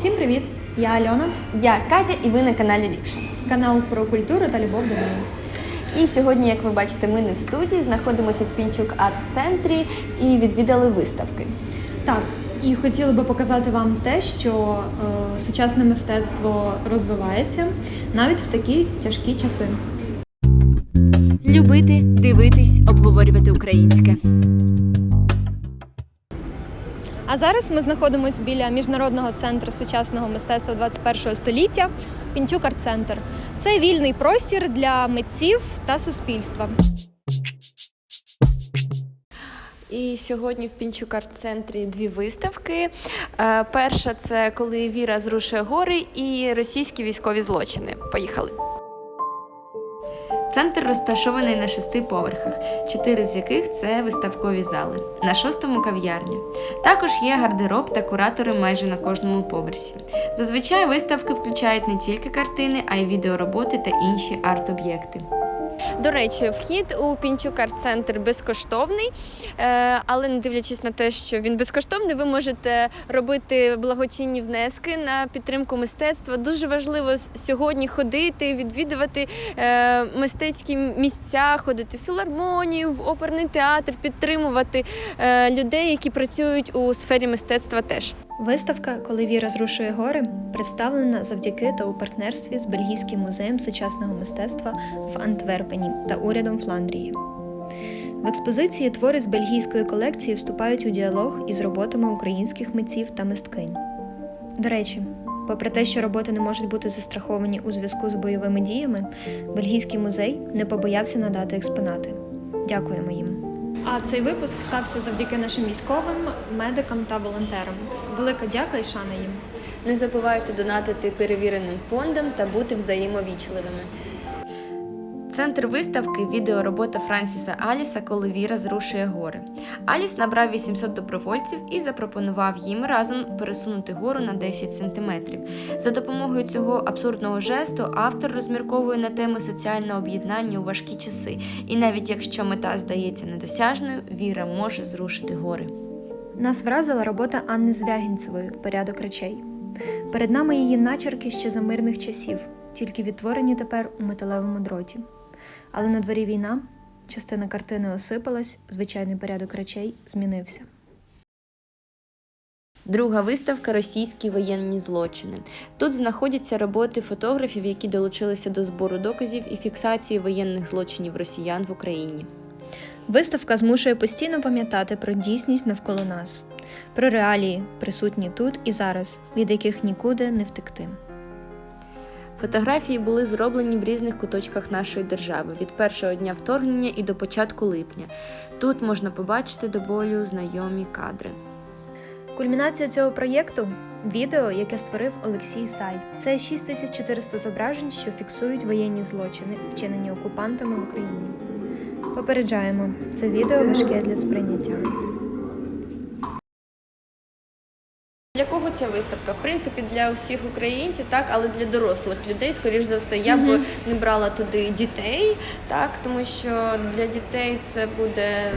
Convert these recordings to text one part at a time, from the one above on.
Всім привіт! Я Альона, Я Катя, і ви на каналі Ліпше. канал про культуру та любов до неї. І сьогодні, як ви бачите, ми не в студії, знаходимося в Пінчук арт-центрі і відвідали виставки. Так, і хотіли би показати вам те, що е, сучасне мистецтво розвивається навіть в такі тяжкі часи. Любити, дивитись, обговорювати українське. А зараз ми знаходимося біля міжнародного центру сучасного мистецтва 21 століття Пінчук арт-центр. Це вільний простір для митців та суспільства. І сьогодні в Пінчук арт-центрі дві виставки. Е, Перша це коли Віра зрушує гори і російські військові злочини. Поїхали. Центр розташований на шести поверхах, чотири з яких це виставкові зали. На шостому кав'ярня. Також є гардероб та куратори майже на кожному поверсі. Зазвичай виставки включають не тільки картини, а й відеороботи та інші арт-об'єкти. До речі, вхід у Пінчук арт-центр безкоштовний, е, але не дивлячись на те, що він безкоштовний, ви можете робити благочинні внески на підтримку мистецтва. Дуже важливо сьогодні ходити, відвідувати е, мистецькі місця, ходити в філармонію, в оперний театр, підтримувати е, людей, які працюють у сфері мистецтва теж. Виставка Коли Віра зрушує гори представлена завдяки та у партнерстві з Бельгійським музеєм сучасного мистецтва в Антверпені та урядом Фландрії. В експозиції твори з бельгійської колекції вступають у діалог із роботами українських митців та мисткинь. До речі, попри те, що роботи не можуть бути застраховані у зв'язку з бойовими діями, Бельгійський музей не побоявся надати експонати. Дякуємо їм. А цей випуск стався завдяки нашим військовим, медикам та волонтерам. Велика дяка і шана їм. Не забувайте донатити перевіреним фондам та бути взаємовічливими. Центр виставки відеоробота Франсіса Аліса Коли Віра зрушує гори. Аліс набрав 800 добровольців і запропонував їм разом пересунути гору на 10 сантиметрів. За допомогою цього абсурдного жесту автор розмірковує на теми соціального об'єднання у важкі часи. І навіть якщо мета здається недосяжною, віра може зрушити гори. Нас вразила робота Анни Звягінцевої Порядок речей. Перед нами її начерки ще за мирних часів, тільки відтворені тепер у металевому дроті. Але на дворі війна, частина картини осипалась, звичайний порядок речей змінився. Друга виставка Російські воєнні злочини. Тут знаходяться роботи фотографів, які долучилися до збору доказів і фіксації воєнних злочинів росіян в Україні. Виставка змушує постійно пам'ятати про дійсність навколо нас, про реалії, присутні тут і зараз, від яких нікуди не втекти. Фотографії були зроблені в різних куточках нашої держави від першого дня вторгнення і до початку липня. Тут можна побачити до болю знайомі кадри. Кульмінація цього проєкту відео, яке створив Олексій Сай. Це 6400 зображень, що фіксують воєнні злочини, вчинені окупантами в Україні. Попереджаємо, це відео важке для сприйняття. Ця виставка? В принципі, для всіх українців, так, але для дорослих людей, скоріш за все, я б не брала туди дітей, так, тому що для дітей це буде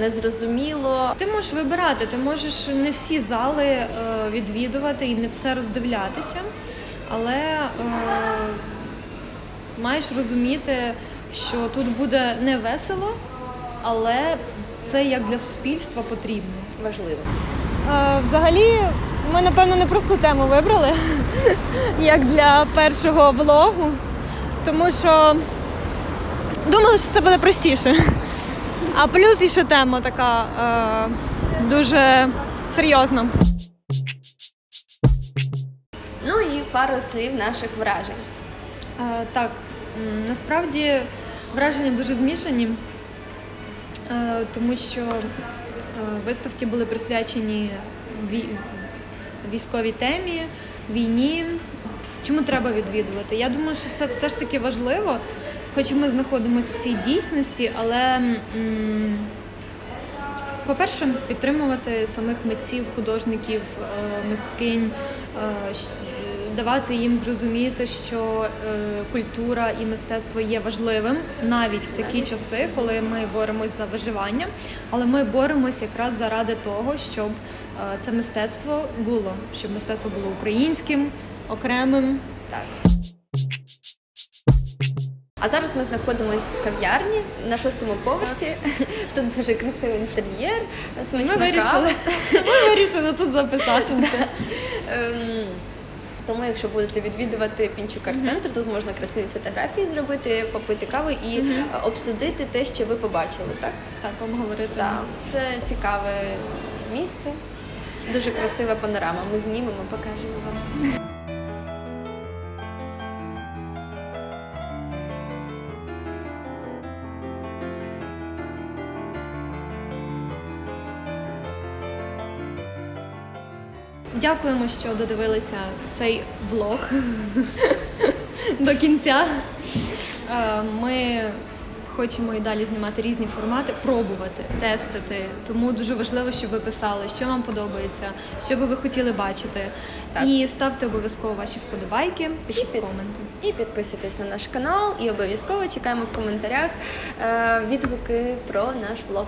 незрозуміло. Ти можеш вибирати, ти можеш не всі зали е, відвідувати і не все роздивлятися, але е, маєш розуміти, що тут буде не весело, але це як для суспільства потрібно. Важливо. Е, Взагалі, ми напевно не просту тему вибрали, як для першого влогу, тому що думали, що це буде простіше. А плюс і ще тема така е, дуже серйозна. Ну і пару слів наших вражень. Е, так, насправді враження дуже змішані, е, тому що е, виставки були присвячені військовій темі, війні. Чому треба відвідувати? Я думаю, що це все ж таки важливо, хоч ми знаходимося в цій дійсності, але. по-перше, підтримувати самих митців, художників, е, мисткинь, е, давати їм зрозуміти, що е, культура і мистецтво є важливим навіть в такі часи, коли ми боремось за виживання, але ми боремось якраз заради того, щоб це мистецтво було, щоб мистецтво було українським, окремим. Так. А зараз ми знаходимося в кав'ярні на шостому поверсі. Тут дуже красивий інтер'єр, Ми вирішили, ми вирішили тут записати це. Ем, Тому, якщо будете відвідувати Пінчук арт-центр, тут можна красиві фотографії зробити, попити кави і е, обсудити те, що ви побачили, так? Так, обговорити. Так, це цікаве місце. Дуже красива панорама. Ми знімемо, покажемо вам. Дякуємо, що додивилися цей влог до кінця. Е, Ми хочемо і далі знімати різні формати, пробувати, тестити. Тому дуже важливо, щоб ви писали, що вам подобається, що би ви хотіли бачити. Так. І ставте обов'язково ваші вподобайки, пишіть під- коменти. І підписуйтесь на наш канал, і обов'язково чекаємо в коментарях е, відгуки про наш влог.